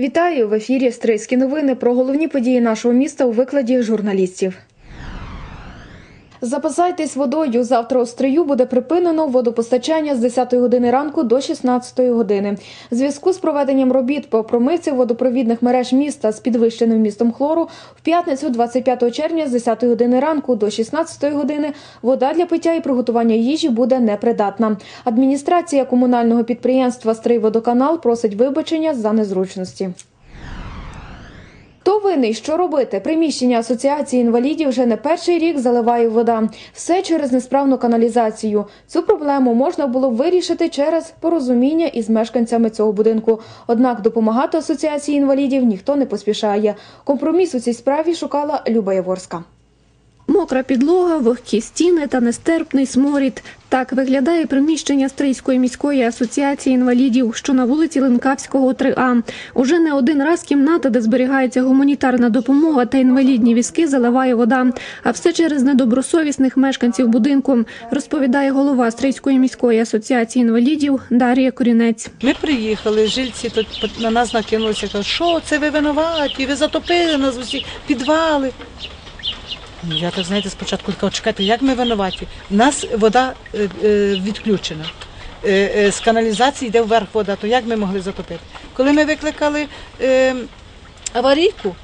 Вітаю в ефірі Стрийські новини про головні події нашого міста у викладі журналістів. Запасайтесь водою. Завтра у Стрию буде припинено водопостачання з 10 години ранку до 16 години. Зв'язку з проведенням робіт по промивці водопровідних мереж міста з підвищеним містом хлору в п'ятницю 25 червня з 10 години ранку до 16 години вода для пиття і приготування їжі буде непридатна. Адміністрація комунального підприємства «Стрийводоканал» просить вибачення за незручності. Хто винний, що робити? Приміщення асоціації інвалідів вже не перший рік заливає вода. Все через несправну каналізацію. Цю проблему можна було вирішити через порозуміння із мешканцями цього будинку. Однак допомагати асоціації інвалідів ніхто не поспішає. Компроміс у цій справі шукала Люба Яворська. Мокра підлога, вогкі стіни та нестерпний сморід. Так виглядає приміщення Стрийської міської асоціації інвалідів, що на вулиці Ленкавського, 3А. Уже не один раз кімната, де зберігається гуманітарна допомога та інвалідні візки, заливає вода. А все через недобросовісних мешканців будинку, розповідає голова Стрийської міської асоціації інвалідів Дар'я Корінець. Ми приїхали, жильці тут на нас накинулися, кажуть, що це ви винуваті, ви затопили нас усі підвали. Я так знаєте, спочатку така, чекайте, як ми винуваті? У нас вода е, е, відключена. Е, е, з каналізації йде вверх вода, то як ми могли затопити? Коли ми викликали е, аварійку,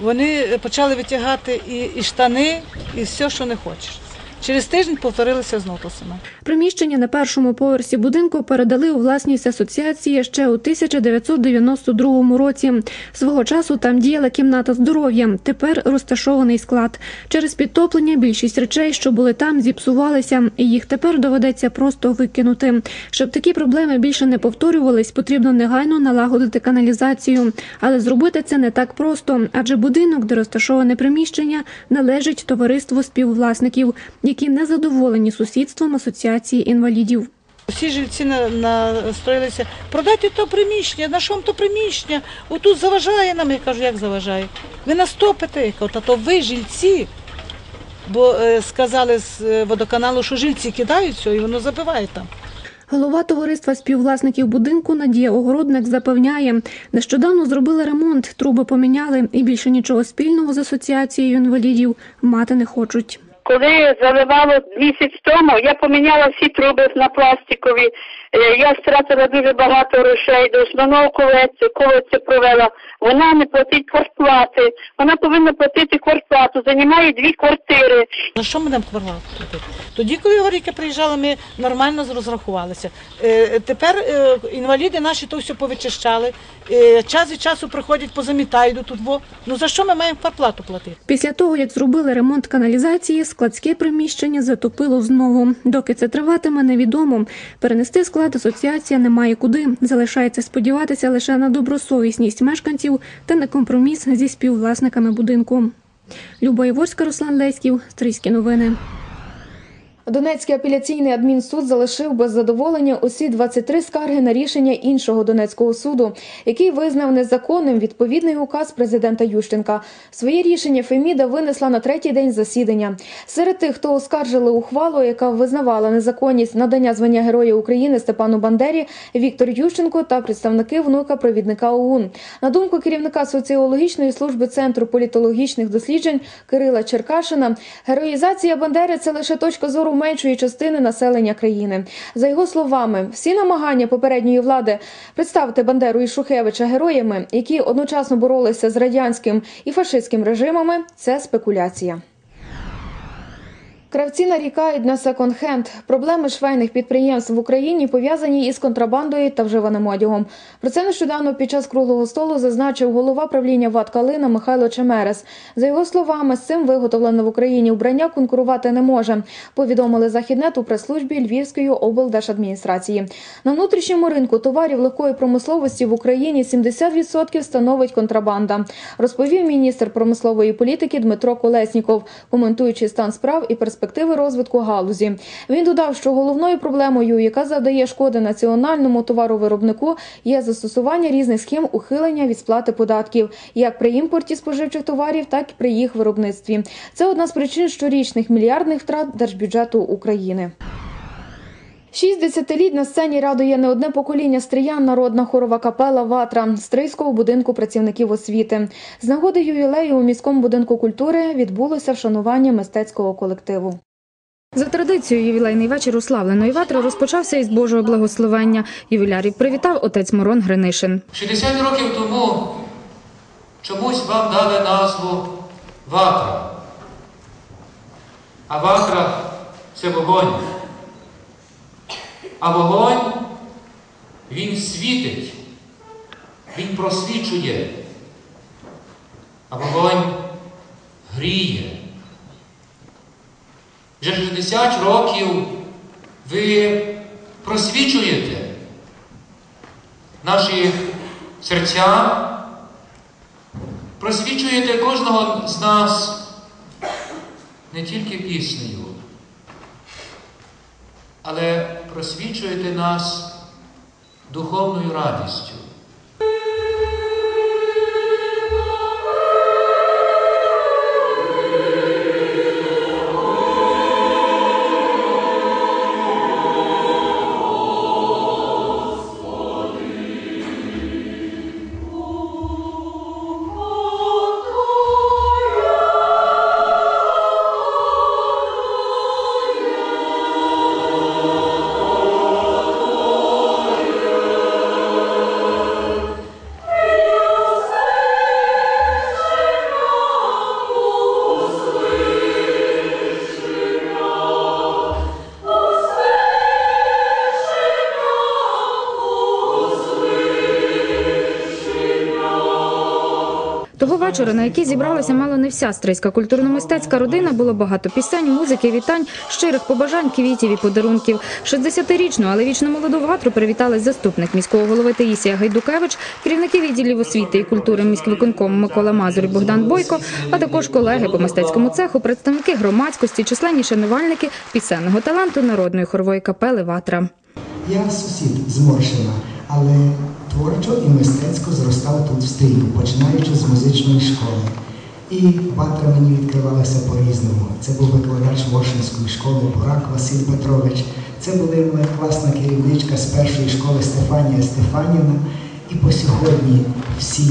вони почали витягати і, і штани, і все, що не хочеш. Через тиждень повторилося знову то саме. Приміщення на першому поверсі будинку передали у власність асоціації ще у 1992 році. Свого часу там діяла кімната здоров'я. Тепер розташований склад. Через підтоплення більшість речей, що були там, зіпсувалися, і їх тепер доведеться просто викинути. Щоб такі проблеми більше не повторювались, потрібно негайно налагодити каналізацію. Але зробити це не так просто, адже будинок, де розташоване приміщення, належить товариству співвласників, які не задоволені сусідством асоціації інвалідів. Всі жильці на- настроїлися, продайте то приміщення, на що вам то приміщення? Отут заважає нам. Я кажу, як заважає? Ви нас топите. Я кажу, та то ви жильці. Бо е, сказали з е, водоканалу, що жильці кидають все, і воно забиває там. Голова товариства співвласників будинку Надія Огородник запевняє, нещодавно зробили ремонт, труби поміняли і більше нічого спільного з асоціацією інвалідів мати не хочуть. Коли заливало місяць тому, я поміняла всі труби на пластикові. Е, Я стратила дуже багато грошей до основного колодця, колодця провела. Вона не платить квартплати. Вона повинна платити квартплату, займає дві квартири. За що ми нам квартплату платити? Тоді, коли Горіка приїжджала, ми нормально розрахувалися. Е, тепер е, інваліди наші то все повичищали. Час від часу приходять, позамітають тут. Ну за що ми маємо квартплату платити? Після того, як зробили ремонт каналізації, складське приміщення затопило знову. Доки це триватиме, невідомо. Перенести склад асоціація не має куди. Залишається сподіватися лише на добросовісність мешканців та на компроміс зі співвласниками будинку. Люба Іворська, Руслан Леськів, Стрийські новини. Донецький апеляційний адмінсуд залишив без задоволення усі 23 скарги на рішення іншого Донецького суду, який визнав незаконним відповідний указ президента Ющенка. Своє рішення Феміда винесла на третій день засідання. Серед тих, хто оскаржили ухвалу, яка визнавала незаконність надання звання Героя України Степану Бандері, Віктор Ющенко та представники внука провідника ОУН. На думку керівника соціологічної служби центру політологічних досліджень Кирила Черкашина, героїзація Бандери це лише точка зору меншої частини населення країни. За його словами, всі намагання попередньої влади представити Бандеру і Шухевича героями, які одночасно боролися з радянським і фашистським режимами, це спекуляція. Кравці нарікають на секонд-хенд. Проблеми швейних підприємств в Україні пов'язані із контрабандою та вживаним одягом. Про це нещодавно під час круглого столу зазначив голова правління ВАТ «Калина» Михайло Чемерес. За його словами, з цим виготовлене в Україні вбрання конкурувати не може. Повідомили західнет у прес-службі Львівської облдержадміністрації. На внутрішньому ринку товарів легкої промисловості в Україні 70% становить контрабанда. Розповів міністр промислової політики Дмитро Колесніков, коментуючи стан справ і перспективи розвитку галузі. Він додав, що головною проблемою, яка завдає шкоди національному товаровиробнику, є застосування різних схем ухилення від сплати податків, як при імпорті споживчих товарів, так і при їх виробництві. Це одна з причин щорічних мільярдних втрат держбюджету України. Шість десятиліть на сцені радує не одне покоління стріян народна хорова капела Ватра Стрийського будинку працівників освіти. З нагоди ювілею у міському будинку культури відбулося вшанування мистецького колективу. За традицією, ювілейний вечір уславленої ватри розпочався із Божого благословення. Ювілярів привітав отець Мирон Гринишин. 60 років тому чомусь вам дали назву ватра. А ватра це вогонь. А вогонь він світить, він просвічує. А вогонь гріє. Вже 60 років ви просвічуєте наші серця, просвічуєте кожного з нас не тільки піснею, але просвічуєте нас духовною радістю. Вечора, на який зібралася мало не вся стрийська культурно-мистецька родина, було багато пісень, музики, вітань, щирих побажань, квітів і подарунків. 60-річну, але вічно молоду ватру привітали заступник міського голови Таїсія Гайдукевич, керівники відділів освіти і культури міськвиконкому Микола Мазур і Богдан Бойко, а також колеги по мистецькому цеху, представники громадськості, численні шанувальники пісенного таланту народної хорової капели Ватра. Я сусід з Моршина, але творчо і мистецько зростав тут починаючи з музичної школи. І ватра мені відкривалася по-різному. Це був викладач Моршинської школи Бурак Василь Петрович. Це була моя класна керівничка з першої школи Стефанія Стефанівна. І по сьогодні всі,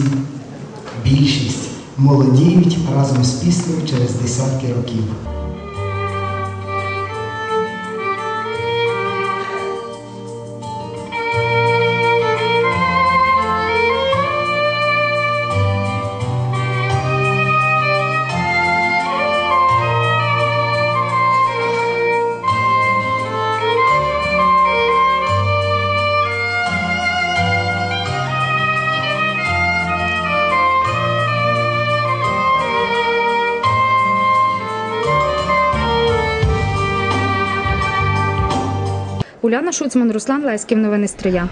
більшість молодіють разом з піснею через десятки років. Уляна Шуцман, Руслан Леськів. Новини Стрия.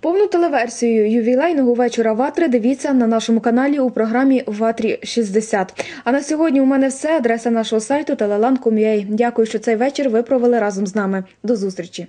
Повну телеверсію ювілейного вечора Ватри дивіться на нашому каналі у програмі Ватрі 60. А на сьогодні у мене все. Адреса нашого сайту teleland.com.ua. Дякую, що цей вечір ви провели разом з нами. До зустрічі.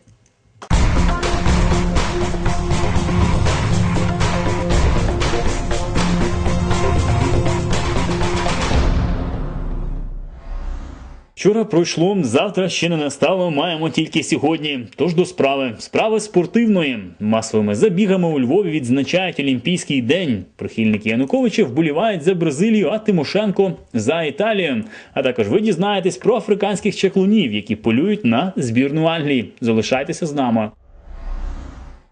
Вчора пройшло, завтра ще не настало, маємо тільки сьогодні. Тож до справи. Справи спортивної. Масовими забігами у Львові відзначають Олімпійський день. Прихильники Януковича вболівають за Бразилію, а Тимошенко за Італію. А також ви дізнаєтесь про африканських чаклунів, які полюють на збірну Англії. Залишайтеся з нами.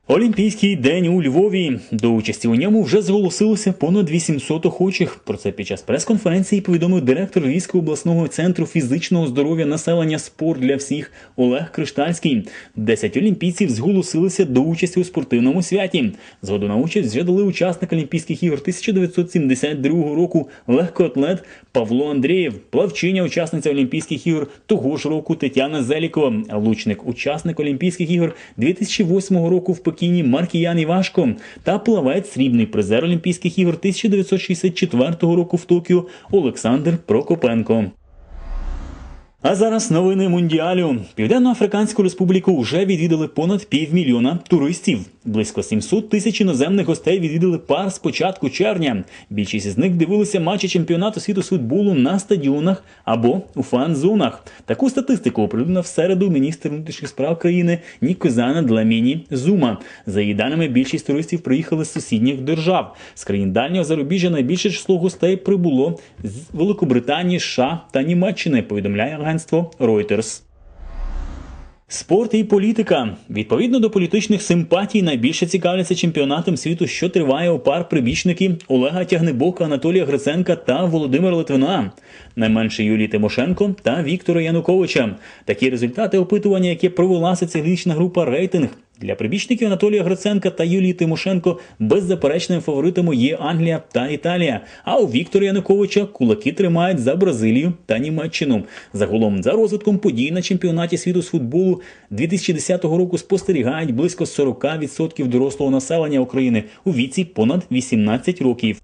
Олімпійський день у Львові. До участі у ньому вже зголосилося понад 800 охочих. Про це під час прес-конференції повідомив директор Львівського обласного центру фізичного здоров'я населення спорт для всіх Олег Криштальський. Десять олімпійців зголосилися до участі у спортивному святі. Згоду на участь вже дали учасник Олімпійських ігор 1972 року легкоатлет Павло Андрієв, плавчиня, учасниця Олімпійських ігор того ж року Тетяна Зелікова, лучник, учасник Олімпійських ігор 2008 року в Пекіні Маркіян Івашко та плавець срібний призер Олімпійських ігор 1964 року в Токіо Олександр Прокопенко. А зараз новини мундіалю. Південно-Африканську республіку вже відвідали понад півмільйона туристів. Близько 700 тисяч іноземних гостей відвідали пар з початку червня. Більшість із них дивилися матчі чемпіонату світу з футболу на стадіонах або у фан-зонах. Таку статистику оприлюднив в середу міністр внутрішніх справ країни Нікозана Дламіні Зума. За її даними, більшість туристів приїхали з сусідніх держав. З країн дальнього зарубіжжя найбільше число гостей прибуло з Великобританії, США та Німеччини. Повідомляє агентство Reuters. Спорт і політика відповідно до політичних симпатій найбільше цікавляться чемпіонатом світу, що триває у пар прибічники Олега Тягнебока, Анатолія Гриценка та Володимира Литвина, найменше Юлії Тимошенко та Віктора Януковича. Такі результати опитування, яке провела соціологічна група рейтинг. Для прибічників Анатолія Гриценка та Юлії Тимошенко беззаперечним фаворитами є Англія та Італія. А у Віктора Януковича кулаки тримають за Бразилію та Німеччину. Загалом за розвитком подій на чемпіонаті світу з футболу 2010 року спостерігають близько 40% дорослого населення України у віці понад 18 років.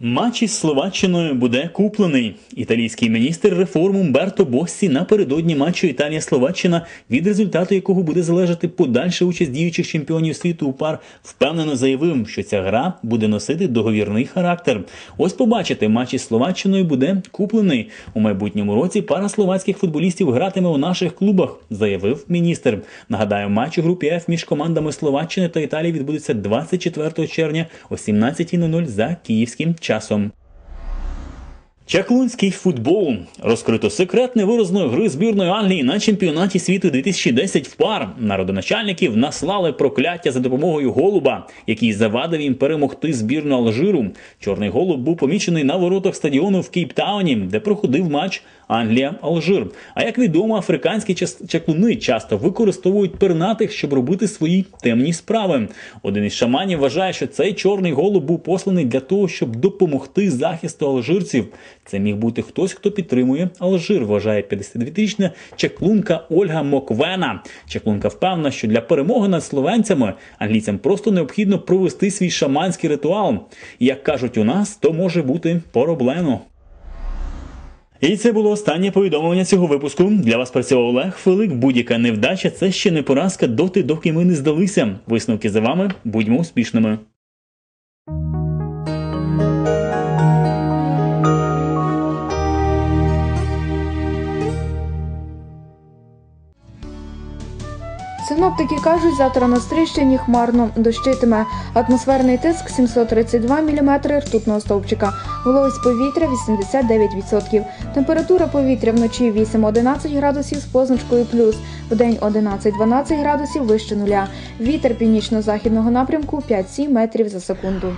Матч із Словаччиною буде куплений. Італійський міністр реформ Умберто Боссі напередодні матчу Італія-Словаччина, від результату якого буде залежати подальша участь діючих чемпіонів світу у пар, впевнено заявив, що ця гра буде носити договірний характер. Ось побачите, матч із Словаччиною буде куплений. У майбутньому році пара словацьких футболістів гратиме у наших клубах, заявив міністр. Нагадаю, матч у групі F між командами Словаччини та Італії відбудеться 24 червня о 17.00 за київським часом. Чаклунський футбол розкрито секрет невиразної гри збірної Англії на чемпіонаті світу 2010 в пар. Народоначальників наслали прокляття за допомогою голуба, який завадив їм перемогти збірну Алжиру. Чорний голуб був помічений на воротах стадіону в Кейптауні, де проходив матч Англія-Алжир. А як відомо, африканські чаклуни часто використовують пернатих, щоб робити свої темні справи. Один із шаманів вважає, що цей чорний голуб був посланий для того, щоб допомогти захисту алжирців. Це міг бути хтось, хто підтримує Алжир, вважає 52-річна чаклунка Ольга Моквена. Чаклунка впевнена, що для перемоги над словенцями англійцям просто необхідно провести свій шаманський ритуал. Як кажуть у нас, то може бути пороблено. І це було останнє повідомлення цього випуску. Для вас працював Олег Филик. Будь-яка невдача це ще не поразка доти, доки ми не здалися. Висновки за вами. Будьмо успішними. Синоптики кажуть, завтра на Стрищині хмарно дощитиме. Атмосферний тиск 732 мм ртутного стовпчика. Вологість повітря 89%. Температура повітря вночі 8-11 градусів з позначкою плюс. Вдень 11-12 градусів вище нуля. Вітер північно-західного напрямку 5-7 метрів за секунду.